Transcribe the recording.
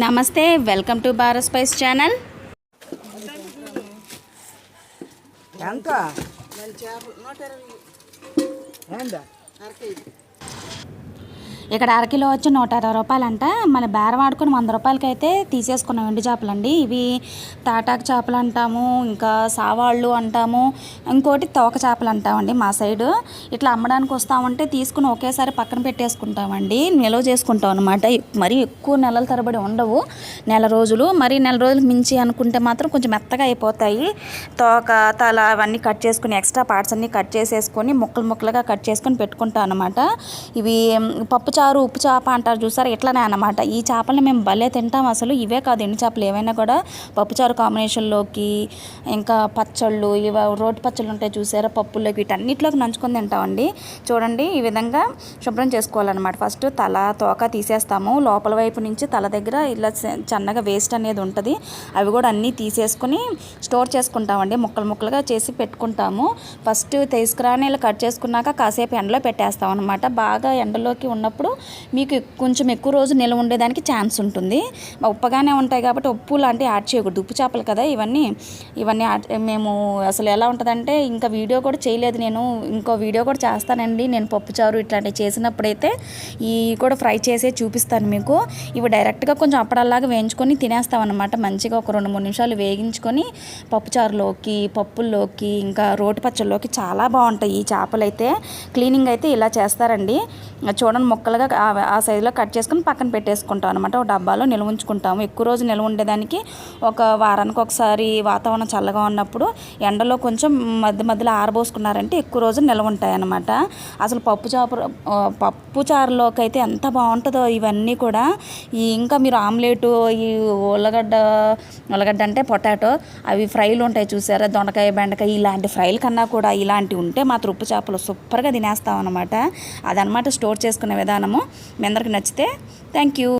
నమస్తే welcome to Bharat spice channel. ఎంత? ఇక్కడ అరకిలో వచ్చి నూట అరవై రూపాయలంట. మన బేర వాడుకొని వంద రూపాయలకి అయితే తీసేసుకున్నాం ఎండు చేపలండి. ఇవి తాటాకు చేపలు అంటాము ఇంకా సావాళ్ళు అంటాము ఇంకోటి తోక చేపలు అంటామండి మా సైడు. ఇట్లా అమ్మడానికి వస్తామంటే తీసుకుని ఒకేసారి పక్కన పెట్టేసుకుంటామండి. నిల్వ చేసుకుంటాం అనమాట మరీ ఎక్కువ నెలల తరబడి ఉండవు నెల రోజులు. మరి నెల రోజులకు మించి అనుకుంటే మాత్రం కొంచెం మెత్తగా అయిపోతాయి. తోక తల అవన్నీ కట్ చేసుకుని ఎక్స్ట్రా పార్ట్స్ అన్నీ కట్ చేసేసుకొని ముక్కలు ముక్కలుగా కట్ చేసుకొని పెట్టుకుంటాం అనమాట ఇవి పప్పు చారు ఉప్పు చేప అంటారు చూసారు? ఇట్లనే అనమాట ఈ చేపల్ని మేము భలే తింటాం అసలు. ఇవే కాదు ఎండు చేపలు. ఏవైనా కూడా పప్పుచారు కాంబినేషన్లోకి ఇంకా పచ్చళ్ళు ఇవ రోటి పచ్చళ్ళు ఉంటాయి చూసారా? పప్పుల్లోకి వీటన్నిటిలోకి నంచుకొని తింటామండి. చూడండి ఈ విధంగా శుభ్రం చేసుకోవాలన్నమాట. ఫస్ట్ తల తోక తీసేస్తాము. లోపల వైపు నుంచి తల దగ్గర ఇలా చ- వేస్ట్ అనేది ఉంటుంది. అవి కూడా అన్నీ తీసేసుకుని స్టోర్ చేసుకుంటామండి. ముక్కలు ముక్కలుగా చేసి పెట్టుకుంటాము. ఫస్ట్ తీసుకురాని ఇలా కట్ చేసుకున్నాక కాసేపు ఎండలో పెట్టేస్తాం అనమాట బాగా ఎండలోకి ఉన్నప్పుడు మీకు కొంచెం ఎక్కువ రోజు నిల్వ ఉండేదానికి ఛాన్స్ ఉంటుంది. ఉప్పగానే ఉంటాయి కాబట్టి ఉప్పు లాంటివి యాడ్ చేయకూడదు. ఉప్పు చేపలు కదా ఇవన్నీ. ఇవన్నీ మేము అసలు ఎలా ఉంటుందంటే ఇంకా వీడియో కూడా చేయలేదు నేను. ఇంకో వీడియో కూడా చేస్తానండి. నేను పప్పుచారు ఇట్లాంటివి చేసినప్పుడైతే ఈ కూడా ఫ్రై చేసే చూపిస్తాను మీకు. ఇవి డైరెక్ట్గా కొంచెం అప్పడల్లాగా వేయించుకొని తినేస్తాం అనమాట మంచిగా ఒక రెండు మూడు నిమిషాలు వేగించుకొని పప్పుచారులోకి పప్పుల్లోకి ఇంకా రోటి పచ్చళ్ళలోకి చాలా బాగుంటాయి ఈ చేపలు అయితే క్లీనింగ్ అయితే ఇలా చేస్తారండి. చూడండి ముక్కలుగా ఆ- సైజులో కట్ చేసుకొని పక్కన పెట్టేసుకుంటాం అనమాట ఒక డబ్బాలో నిల్వ ఉంచుకుంటాము. ఎక్కువ రోజు నిల్వ ఉండేదానికి ఒక వారానికి ఒకసారి వాతావరణం చల్లగా ఉన్నప్పుడు ఎండలో కొంచెం మధ్య మధ్యలో ఆరబోసుకున్నారంటే ఎక్కువ రోజు నిల్వ ఉంటాయి అనమాట అసలు పప్పు చాపు పప్పు చారులోకి అయితే ఎంత బాగుంటుందో ఇవన్నీ కూడా. ఈ ఇంకా మీరు ఆమ్లెట్ ఈ ఉల్లగడ్డ ఉల్లగడ్డ అంటే పొటాటో అవి ఫ్రైలు ఉంటాయి చూసారా? దొండకాయ బెండకాయ ఇలాంటి ఫ్రైల కన్నా కూడా ఇలాంటివి ఉంటే మాత్రం ఉప్పు చేపలు సూపర్గా తినేస్తాం అనమాట అదనమాట స్టోర్ చేసుకునే విధానము మీ అందరికి నచ్చితే థ్యాంక్ యూ.